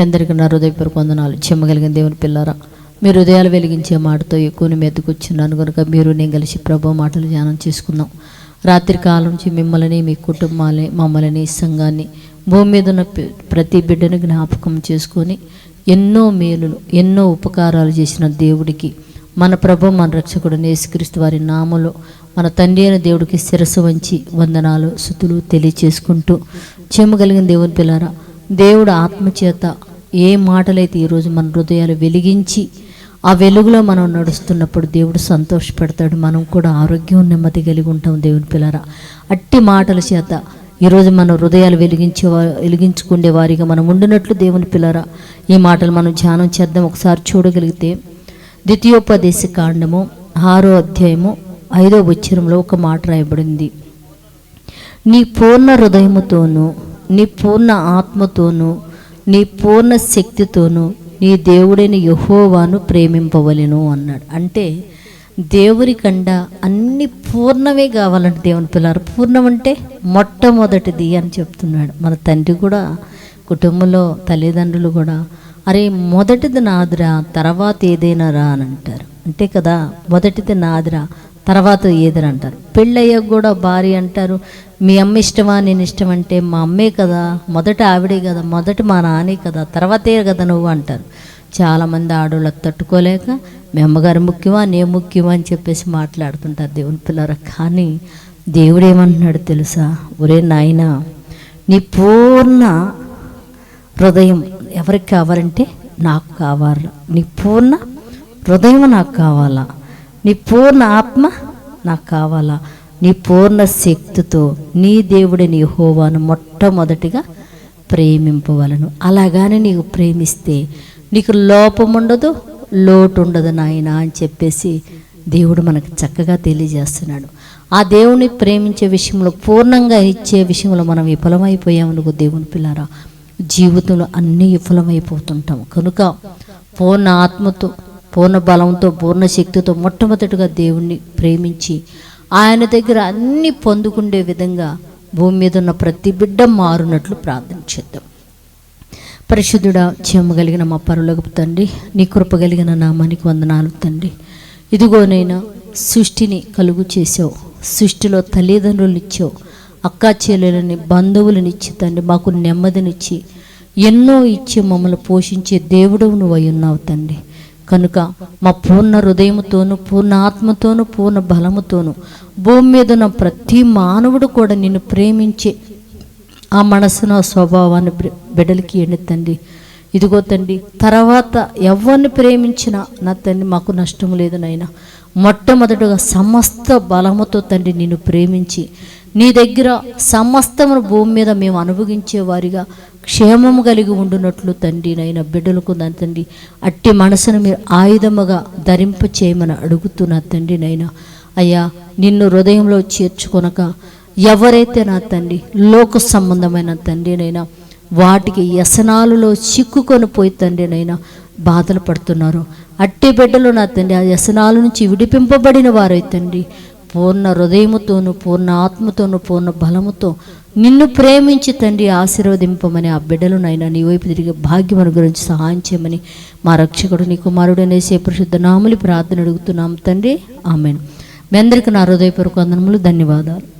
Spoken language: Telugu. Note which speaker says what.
Speaker 1: మీ అందరికీ నా హృదయపూర్వక వందనాలు. చెమ్మగలిగిన దేవుని పిల్లారా మీరు హృదయాలు వెలిగించే మాటతో ఎక్కువని మెతుకొచ్చున్నాను కనుక మీరు నేను కలిసి ప్రభు మాటలు ధ్యానం చేసుకుందాం. రాత్రి కాలం నుంచి మిమ్మల్ని మీ కుటుంబాలని మమ్మల్ని సంఘాన్ని భూమి మీద ఉన్న ప్రతి బిడ్డను జ్ఞాపకం చేసుకొని ఎన్నో మేలులు ఎన్నో ఉపకారాలు చేసిన దేవుడికి మన ప్రభు మన రక్షకుడు నేసుక్రీస్తు వారి నామలో మన తండ్రి అయిన దేవుడికి శిరస్సు వంచి వందనాలు శుతులు తెలియచేసుకుంటూ చెమ్మగలిగిన దేవుని పిల్లరా దేవుడు ఆత్మచేత ఏ మాటలైతే ఈరోజు మన హృదయాలు వెలిగించి ఆ వెలుగులో మనం నడుస్తున్నప్పుడు దేవుడు సంతోషపెడతాడు. మనం కూడా ఆరోగ్యం నెమ్మది కలిగి ఉంటాం దేవుని పిల్లరా. అట్టి మాటల చేత ఈరోజు మన హృదయాలు వెలిగించే వెలిగించుకునే వారిగా మనం ఉండినట్లు దేవుని పిల్లరా. ఈ మాటలు మనం ధ్యానం చేద్దాం. ఒకసారి చూడగలిగితే ద్వితీయోపదేశ కాండము ఆరో అధ్యాయము ఐదో ఉచ్చరంలో ఒక మాట రాయబడింది. నీ పూర్ణ హృదయముతోనూ నీ పూర్ణ ఆత్మతోనూ నీ పూర్ణ శక్తితోనూ నీ దేవుడైన యహోవాను ప్రేమింపవలెను అన్నాడు. అంటే దేవుని కండ అన్ని పూర్ణమే కావాలంటే దేవుని పిల్లలు. పూర్ణం అంటే మొట్టమొదటిది అని చెప్తున్నాడు. మన తండ్రి కూడా కుటుంబంలో తల్లిదండ్రులు కూడా అరే మొదటిది నాదిరా తర్వాత ఏదైనా రా అని అంటారు. అంతే కదా? మొదటిది నాదిరా. తర్వాత ఏదని అంటారు. పెళ్ళయ్యాక కూడా భార్య అంటారు మీ అమ్మ ఇష్టమా నేను ఇష్టం అంటే మా అమ్మే కదా మొదట ఆవిడే కదా మొదట మా నానే కదా తర్వాతే కదా నువ్వు అంటారు. చాలామంది ఆడవాళ్ళకి తట్టుకోలేక మీ అమ్మగారు ముఖ్యమా నే ముఖ్యమా అని చెప్పేసి మాట్లాడుతుంటారు దేవుని పిల్లర. కానీ దేవుడు ఏమంటున్నాడు తెలుసా? ఒరే నాయనా నీ పూర్ణ హృదయం ఎవరికి కావాలంటే నాకు కావాలా? నీ పూర్ణ హృదయం నాకు కావాలా? నీ పూర్ణ ఆత్మ నాకు కావాలా? నీ పూర్ణ శక్తితో నీ దేవుడి నీ హోవాను మొట్టమొదటిగా ప్రేమింపవలను. అలాగానే నీకు ప్రేమిస్తే నీకు లోపం ఉండదు లోటు ఉండదు నాయన అని చెప్పేసి దేవుడు మనకు చక్కగా తెలియజేస్తున్నాడు. ఆ దేవుని ప్రేమించే విషయంలో పూర్ణంగా ఇచ్చే విషయంలో మనం విఫలమైపోయామనుకో దేవుని పిల్లారా జీవితంలో అన్నీ విఫలమైపోతుంటాం కనుక పూర్ణ ఆత్మతో పూర్ణ బలంతో పూర్ణ శక్తితో మొట్టమొదటిగా దేవుణ్ణి ప్రేమించి ఆయన దగ్గర అన్నీ పొందుకుండే విధంగా భూమి మీద ఉన్న ప్రతి బిడ్డ మారునట్లు ప్రార్థన చేద్దాం. పరిశుద్ధుడా చెమ్మగలిగిన మా పరులకు తండ్రి నీ కృప కలిగిన నామానికి వందనాలు తండ్రి. ఇదిగోనైనా సృష్టిని కలుగు చేసావు సృష్టిలో తల్లిదండ్రులు ఇచ్చావు అక్కా చెల్లెలని బంధువులనిచ్చి తండ్రి మాకు నెమ్మదినిచ్చి ఎన్నో ఇచ్చి మమ్మల్ని పోషించే దేవుడవు నువ్వు అయి ఉన్నావు తండ్రి. కనుక మా పూర్ణ హృదయముతోను పూర్ణ ఆత్మతోను పూర్ణ బలముతోను భూమి మీద ఉన్న ప్రతి మానవుడు కూడా నిన్ను ప్రేమించే ఆ మనసును ఆ స్వభావాన్ని బిడ్డలకి ఇవ్వండి తండ్రి. ఇదిగో తండ్రి తర్వాత ఎవరిని ప్రేమించినా నా తండ్రి మాకు నష్టం లేదు నాయన. మొట్టమొదటగా సమస్త బలముతో తండ్రి నిన్ను ప్రేమించి నీ దగ్గర సమస్తమును భూమి మీద మేము అనుభవించే వారిగా క్షేమము కలిగి ఉండునట్లు తండ్రి నైనా బిడ్డలకు నా తండ్రి. అట్టి మనసును మీరు ఆయుధముగా ధరింప చేయమని అడుగుతున్నా తండ్రి నైనా. అయ్యా నిన్ను హృదయంలో చేర్చుకొనక ఎవరైతే నా తండ్రి లోక సంబంధమైన తండ్రినైనా వాటికి వ్యసనాలలో చిక్కుకొని పోయి తండ్రినైనా బాధలు పడుతున్నారు. అట్టి బిడ్డలు నా తండ్రి ఆ వ్యసనాల నుంచి విడిపింపబడిన వారై తండ్రి. పూర్ణ హృదయముతోను పూర్ణ ఆత్మతోను పూర్ణ బలముతో నిన్ను ప్రేమించి తండ్రి ఆశీర్వదింపమని ఆ బిడ్డలు నాయన నీ వైపు తిరిగి భాగ్యం గురించి సహాయం చేయమని మా రక్షకుడు నీ కుమారుడు అనేసే పరిశుద్ధ నాములు ప్రార్థన అడుగుతున్నాం తండ్రి. ఆమెను. మీ అందరికీ నా హృదయపూర్వక వందనములు ధన్యవాదాలు.